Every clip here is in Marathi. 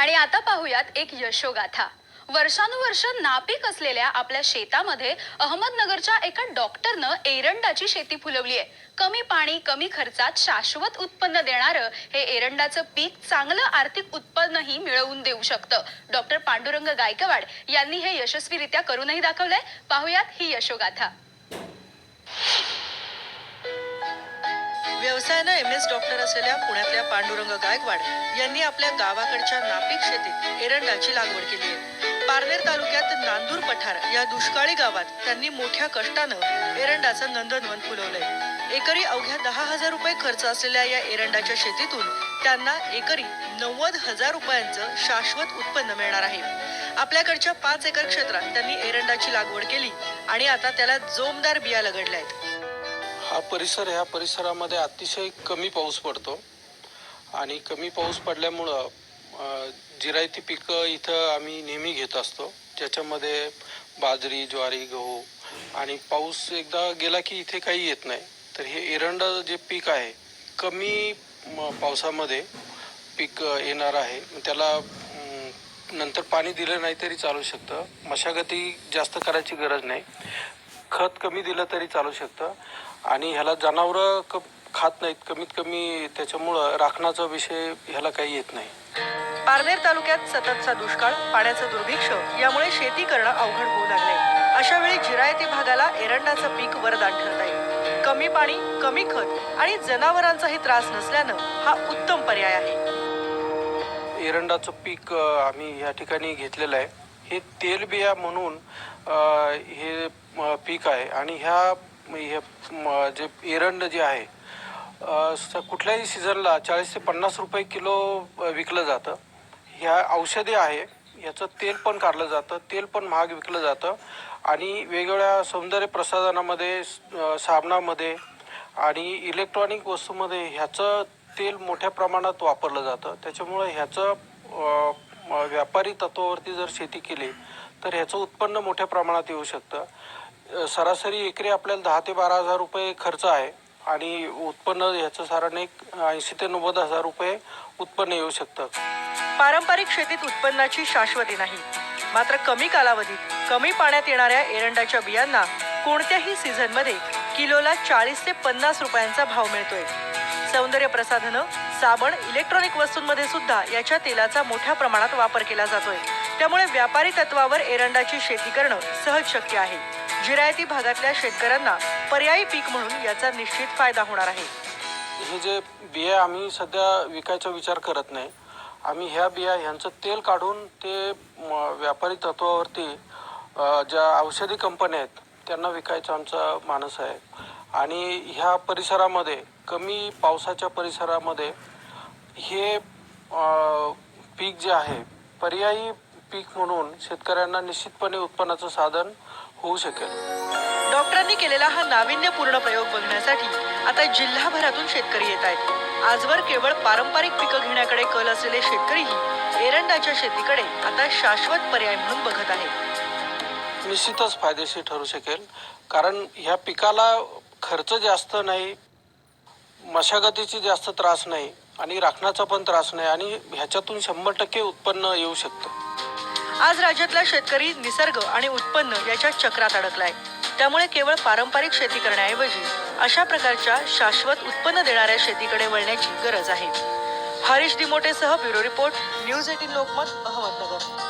आणि आता पाहूयात एक यशोगाथा. वर्षानुवर्ष नापीक असलेल्या आपल्या शेतामध्ये अहमदनगरच्या एका डॉक्टरनं एरंडाची शेती फुलवली आहे. कमी पाणी कमी खर्चात शाश्वत उत्पन्न देणारं हे एरंडाचं पीक चांगलं आर्थिक उत्पन्नही मिळवून देऊ शकतं. डॉक्टर पांडुरंग गायकवाड यांनी हे यशस्वीरित्या करूनही दाखवलंय. पाहुयात ही यशोगाथा. व्यवसायानं एम एस डॉक्टर असलेल्या पुण्यातल्या पांडुरंग गायकवाड यांनी आपल्या गावाकडच्या नापीक शेतीत एरंडाची लागवड केली आहे. पारनेर तालुक्यात नांदूर पठार या दुष्काळी गावात त्यांनी मोठ्या कष्टानं एरंडाचं नंदनवन फुलवलंय. एकरी अवघ्या दहा हजार रुपये खर्च असलेल्या या एरंडाच्या शेतीतून त्यांना एकरी नव्वद हजार रुपयांचं शाश्वत उत्पन्न मिळणार आहे. आपल्याकडच्या पाच एकर क्षेत्रात त्यांनी एरंडाची लागवड केली आणि आता त्याला जोमदार बिया लगडल्या आहेत हा परिसर ह्या परिसरामध्ये अतिशय कमी पाऊस पडतो. आणि कमी पाऊस पडल्यामुळं जिरायती पिकं इथं आम्ही नेहमी घेत असतो. ज्याच्यामध्ये बाजरी ज्वारी गहू आणि पाऊस एकदा गेला की इथे काही येत नाही. तर हे एरंड जे पीक आहे कमी म, पावसामध्ये पीक येणार आहे. त्याला नंतर पाणी दिलं नाही तरी चालू शकतं. मशागती जास्त करायची गरज नाही. खत कमी दिलं तरी चालू शकतं. आणि ह्याला जनावरं क खात नाहीत कमीत कमी त्याच्यामुळं राखणाचा विषय ह्याला काही येत नाही. पारनेर तालुक्यात सततचा दुष्काळ पाण्याचं दुर्भिक्ष यामुळे शेती करणं अवघड होऊ लागले अशा वेळी जिरायती भागाला एरंडाचं पीक वरदान ठरत आहे कमी पाणी कमी खत आणि जनावरांचाही त्रास नसल्यानं हा उत्तम पर्याय आहे. एरंडाचं पीक आम्ही ह्या ठिकाणी घेतलेलं आहे. हे तेलबिया म्हणून हे पीक आहे. आणि ह्या हे म, जे एरंड जे आहे स- कुठल्याही सीझनला चाळीस ते पन्नास रुपये किलो विकलं जातं. ह्या औषधी आहे याचं तेल पण काढलं जातं तेल पण महाग विकलं जातं आणि वेगवेगळ्या सौंदर्य प्रसाधनामध्ये साबणामध्ये आणि इलेक्ट्रॉनिक वस्तूमध्ये ह्याचं तेल मोठ्या प्रमाणात वापरलं जातं. त्याच्यामुळे ह्याचं व्यापारी तत्वावरती जर शेती केली तर ह्याचं उत्पन्न मोठ्या प्रमाणात येऊ शकतं. सरासरी एकरी आपल्याला दहा ते बारा हजार रुपये खर्च आहे आणि उत्पन्न ह्याचं साधारण एक ऐंशी ते नव्वद हजार रुपये उत्पन्न येऊ शकतं. पारंपरिक शेतीत उत्पन्नाची शाश्वती नाही. मात्र कमी कालावधीत कमी पाण्यात येणाऱ्या एरंडाच्या बियांना कोणत्याही सीझनमध्ये किलोला चाळीस ते पन्नास रुपयांचा भाव मिळतोय. सौंदर्य प्रसाधनं साबण इलेक्ट्रॉनिक वस्तूंमध्ये सुद्धा याच्या तेलाचा मोठ्या प्रमाणात वापर केला जातोय. त्यामुळे व्यापारी तत्वावर एरंडाची शेती करणं सहज शक्य आहे. जिरायती भागातल्या शेतकऱ्यांना पर्यायी पीक म्हणून याचा निश्चित फायदा होणार आहे. हे जे बिया आम्ही सध्या विकायचा विचार करत नाही आम्ही ह्या बिया ह्यांचं तेल काढून ते म, व्यापारी तत्वावरती ज्या औषधी कंपन्या आहेत त्यांना विकायचा आमचा मानस आहे. आणि ह्या परिसरामध्ये कमी पावसाच्या परिसरामध्ये हे पीक जे आहे पर्यायी पीक म्हणून शेतकऱ्यांना निश्चितपणे उत्पन्नाचं साधन होऊ शकेल. डॉक्टरांनी केलेला हा नाविन्यपूर्ण प्रयोग बघण्यासाठी आता जिल्हाभरातून शेतकरी येत आहेत. आजवर केवळ पारंपरिक पिकं घेण्याकडे कल असलेले शेतकरीही एरंडाच्या शेतीकडे आता शाश्वत पर्याय म्हणून बघत आहेत. निश्चितच फायदेशीर ठरू शकेल. कारण ह्या पिकाला खर्च जास्त नाही मशागतीची जास्त त्रास नाही आणि राखण्याचा पण त्रास नाही आणि ह्याच्यातून शंभर टक्के उत्पन्न येऊ शकतं. आज राज्यातला शेतकरी निसर्ग आणि उत्पन्न याच्या चक्रात अडकलाय. त्यामुळे केवळ पारंपरिक शेती करण्याऐवजी अशा प्रकारच्या शाश्वत उत्पन्न देणाऱ्या शेतीकडे वळण्याची गरज आहे. Harish दिमोटेसह bureau report news eighteen Lokmat Ahmednagar.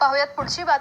पाहुयात पुढची बातमी.